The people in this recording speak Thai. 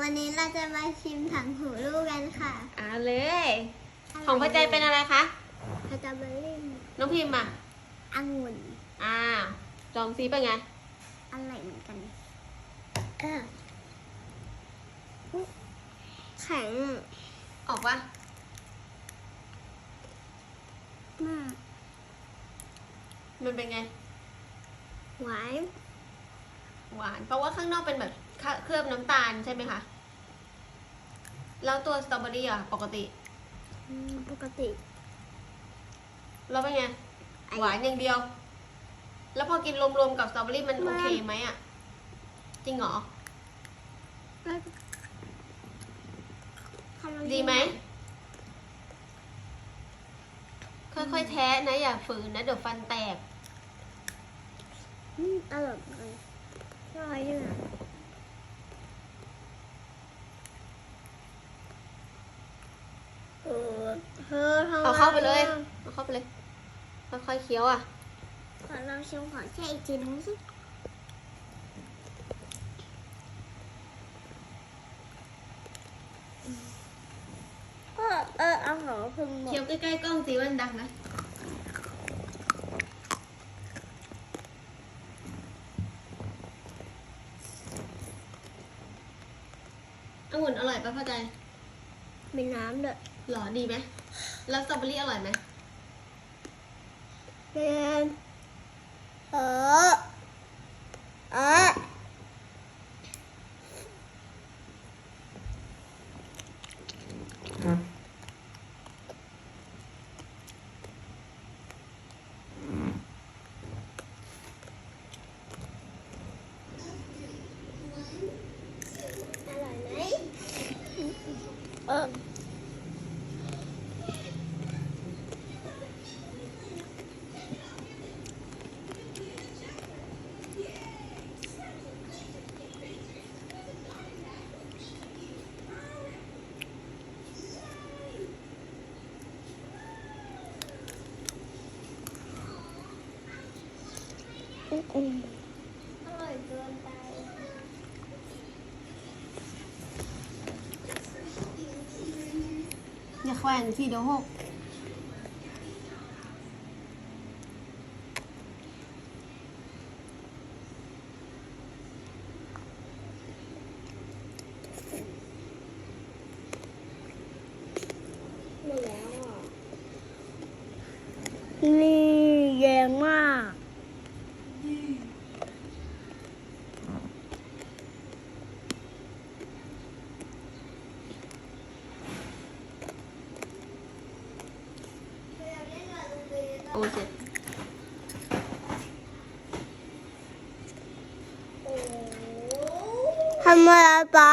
วันนี้เราจะมาชิมถังหูลูกกันค่ะอ่าเลย ของพระใจเป็นอะไรคะสตรอเบอรี่น้องพิมพ์อะองุ่นอ่าลองซีเป็นไง อร่อยเหมือนกันเออแข็งออกปะมาก มันเป็นไง หวาน หวาน เพราะว่าข้างนอกเป็นแบบ เคลือบน้ำตาลใช่ไหมคะ แล้วตัวสตรอเบอรี่อะปกติ อืมปกติแล้วเป็นไง หวานอย่างเดียว แล้วพอกินรวมๆกับสตรอเบอรี่มันโอเคไหมอะ จริงเหรอ ดีไหม ค่อยๆแท้นะอย่าฝืนนะเดี๋ยวฟันแตก อืมอร่อยเลยอร่อยด้วยอะเออ เธอทำเอาเข้าไปเลยอะเอาเข้าไปเลย ค่อยๆเคี้ยวอะ ขอเราชิมขอแช่อีกทีนึงสิเออเออเอาของคุณหมเคี้ยวดใกล้ๆกล้องสิว่ามันดังนะองุ่นอร่อยปะพ่อใจ มีน้ำด้วย หรอดีไหมแล้วสตรอเบอรี่อร่อยไหมเป็นเออเอออร่อยไหมเออ อืมอร่อยเกินไปอย่าแขวนสิเดี๋ยวหกหมดแล้วอะนี่แรงมาก โอ้เจ็บทำอะไรป๊า